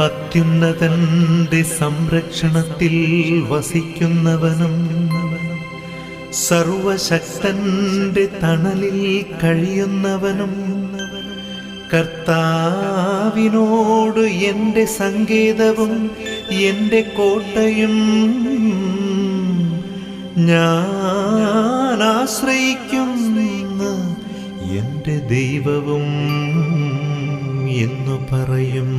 അത്യുന്നതന്റെ സംരക്ഷണത്തിൽ വസിക്കുന്നവനും സർവശക്തന്റെ തണലിൽ കഴിയുന്നവനും കർത്താവിനോട് എന്റെ സങ്കേതവും എന്റെ കോട്ടയും ഞാൻ ആശ്രയിക്കുന്ന. എന്റെ ദൈവവും എന്നു പറയും.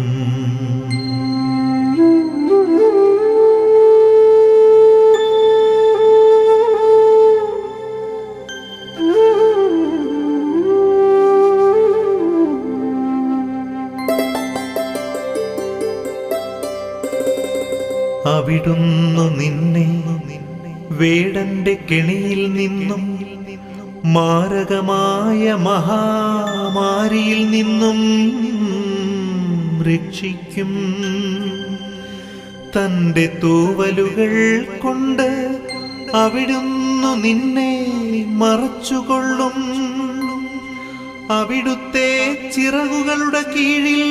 അവിടുന്നു നിന്നെ വേടന്റെ കെണിയിൽ നിന്നും മാരകമായ മഹാമാരിയിൽ നിന്നും രക്ഷിക്കും. തന്റെ തൂവലുകൾ കൊണ്ട് അവിടുന്നു നിന്നെ മറച്ചുകൊള്ളും. അവിടുത്തെ ചിറകുകളുടെ കീഴിൽ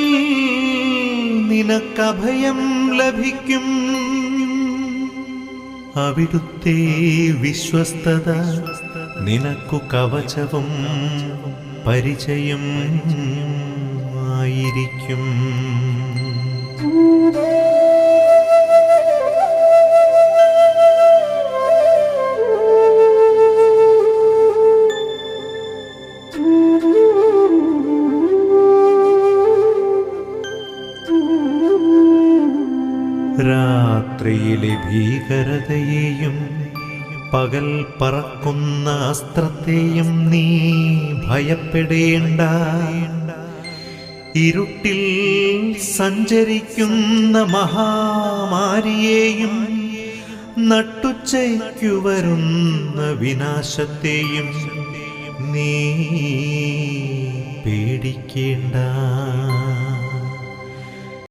നിനക്കഭയം ലഭിക്കും. അവിടുത്തെ വിശ്വസ്തത നിനക്കു കവചവും പരിചയം ആയിരിക്കും. രാത്രിയിലെ ഭീകരതയെയും പകൽ പറക്കുന്ന അസ്ത്രത്തെയും നീ ഭയപ്പെടേണ്ട. ഇരുട്ടിൽ സഞ്ചരിക്കുന്ന മഹാമാരിയെയും നട്ടുച്ചയ്ക്കു വരുന്ന വിനാശത്തെയും നീ പേടിക്കേണ്ട.